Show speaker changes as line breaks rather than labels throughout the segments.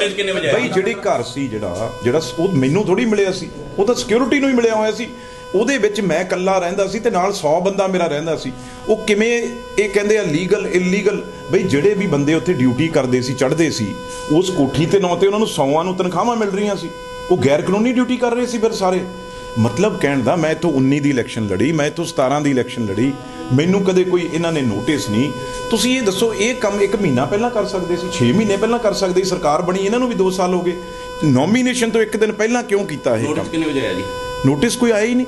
Notice ਕਿੰਨੇ ਵਜੇ
ਬਈ ਜਿਹੜੀ ਘਰ ਸੀ ਜਿਹੜਾ ਜਿਹੜਾ ਉਹ ਮੈਨੂੰ ਥੋੜੀ ਮਿਲਿਆ ਸੀ। ਉਹ ਤਾਂ ਸਿਕਿਉਰਿਟੀ ਨੂੰ ਹੀ ਮਿਲਿਆ ਹੋਇਆ ਸੀ। ਉਹਦੇ ਵਿੱਚ ਮੈਂ ਇਕੱਲਾ ਰਹਿੰਦਾ ਸੀ ਤੇ ਨਾਲ 100 ਬੰਦਾ ਮੇਰਾ ਰਹਿੰਦਾ ਸੀ। ਉਹ ਕਿਵੇਂ ਇਹ ਕਹਿੰਦੇ ਆ ਲੀਗਲ ਇਲੀਗਲ ਬਈ ਜਿਹੜੇ ਵੀ ਬੰਦੇ ਉੱਥੇ ਡਿਊਟੀ ਕਰਦੇ ਸੀ, ਚੜ੍ਹਦੇ ਸੀ ਉਸ ਕੋਠੀ ਤੇ ਨੌ ਤੇ ਉਹਨਾਂ ਨੂੰ ਸੌਆਂ ਨੂੰ ਤਨਖਾਹਾਂ ਮਿਲ ਰਹੀਆਂ ਸੀ। ਉਹ ਗੈਰ ਕਾਨੂੰਨੀ ਡਿਊਟੀ ਕਰ ਰਹੇ ਸੀ ਫਿਰ ਸਾਰੇ। ਮਤਲਬ ਕਹਿਣ ਦਾ ਮੈਂ ਇੱਥੋਂ 19 ਦੀ ਇਲੈਕਸ਼ਨ ਲੜੀ ਮੈਂ ਇੱਥੋਂ 17 ਦੀ ਇਲੈਕਸ਼ਨ ਲੜੀ। ਮੈਨੂੰ ਕਦੇ ਕੋਈ ਇਹਨਾਂ ਨੇ ਨੋਟਿਸ ਨਹੀਂ। ਤੁਸੀਂ ਇਹ ਦੱਸੋ ਇਹ ਕੰਮ ਇੱਕ ਮਹੀਨਾ ਪਹਿਲਾਂ ਕਰ ਸਕਦੇ ਸੀ? 6 ਮਹੀਨੇ ਪਹਿਲਾਂ ਕਰ ਸਕਦੇ ਸੀ? ਸਰਕਾਰ ਬਣੀ ਇਹਨਾਂ ਨੂੰ ਵੀ 2 ਸਾਲ ਹੋ ਗਏ। ਨੋਮੀਨੇਸ਼ਨ ਤੋਂ ਇੱਕ ਦਿਨ ਪਹਿਲਾਂ ਕਿਉਂ ਕੀਤਾ ਇਹ
ਨੋਟਿਸ ਕਿੰਨੇ ਵਜੇ ਆਇਆ ਜੀ?
ਨੋਟਿਸ ਕੋਈ ਆਇਆ ਹੀ ਨਹੀਂ।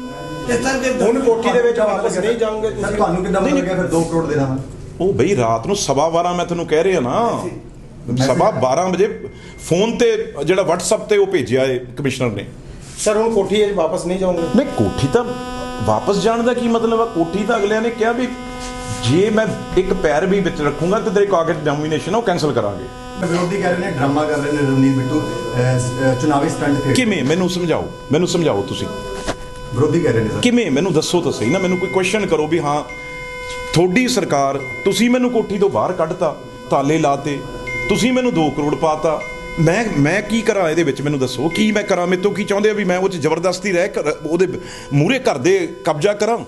ਹੁਣ ਕੋਠੀ ਦੇ ਵਿੱਚ ਵਾਪਸ ਨਹੀਂ ਜਾਓਗੇ ਤੁਸੀਂ।
ਤੁਹਾਨੂੰ ਕਿੱਦਾਂ ਪਤਾ ਲੱਗਿਆ ਫਿਰ 2 ਕਰੋੜ ਦੇਣਾ? ਵਾ
ਉਹ ਬਈ ਰਾਤ ਨੂੰ ਸਵਾ 12 ਮੈਂ ਤੁਹਾਨੂੰ ਕਹਿ ਰਿਹਾ ਨਾ। ਸਵਾ 12 ਵਜੇ ਫੋਨ ਤੇ ਜਿਹੜਾ WhatsApp ਤੇ ਉਹ ਭੇਜਿਆ ਏ ਕਮਿਸ਼ਨਰ ਨੇ।
ਸਰ ਹੁਣ ਕੋਠੀ ਵਿੱਚ ਵਾਪਸ ਨਹੀਂ ਜਾਓਗੇ
ਨਹੀਂ ਕੋਠੀ ਤਾਂ ਵਾਪਸ ਜਾਣ ਦਾ ਕੀ ਮਤਲਬ ਆ? ਕੋਠੀ ਤਾਂ ਅਗਲਿਆਂ ਨੇ ਕਿਹਾ ਵੀ ਜੇ ਮੈਂ ਇੱਕ ਪੈਰ ਵੀ ਵਿੱਚ ਰੱਖੂੰਗਾ ਤੇ ਤੇਰੇ ਕਾਗਜ਼ ਡੋਮੀਨੇਸ਼ਨ ਉਹ ਕੈਨਸਲ ਕਰਾਂਗੇ।
ਵਿਰੋਧੀ ਕਹਿ ਰਹੇ ਨੇ ਡਰਾਮਾ ਕਰ ਰਹੇ ਨੇ ਰਵਨੀਤ ਬਿੱਟੂ ਚੁਣਾਵੀ ਸਟੰਟ ਖੇਡ।
ਕਿਵੇਂ? ਮੈਨੂੰ ਸਮਝਾਓ। ਮੈਨੂੰ ਸਮਝਾਓ ਤੁਸੀਂ।
ਵਿਰੋਧੀ ਕਹਿ ਰਹੇ ਨੇ ਸਰ।
ਕਿਵੇਂ? ਮੈਨੂੰ ਦੱਸੋ ਤਾਂ ਸਹੀ ਨਾ ਮੈਨੂੰ ਕੋਈ ਕੁਐਸਚਨ ਕਰੋ ਵੀ ਹਾਂ ਤੁਹਾਡੀ ਸਰਕਾਰ ਤੁਸੀਂ ਮੈਨੂੰ ਕੋਠੀ ਤੋਂ ਬਾਹਰ ਕੱਢਤਾ ਤਾਲੇ ਲਾਤੇ ਤੁਸੀਂ ਮੈਨੂੰ 2 ਕਰੋੜ ਪਾਤਾ ਮੈਂ ਮੈਂ ਕੀ ਕਰਾਂ ਇਹਦੇ ਵਿੱਚ? ਮੈਨੂੰ ਦੱਸੋ। ਕੀ ਮੈਂ ਕਰਾਂ? ਮੇਰੇ ਤੋਂ ਕੀ ਚਾਹੁੰਦੇ ਆ ਵੀ ਮੈਂ ਉਹ ਚ ਜ਼ਬਰਦਸਤੀ ਰਹਿ ਕਰ- ਉਹਦੇ ਮੂਰੇ ਘਰ ਦੇ ਕਬਜ਼ਾ ਕਰਾਂ?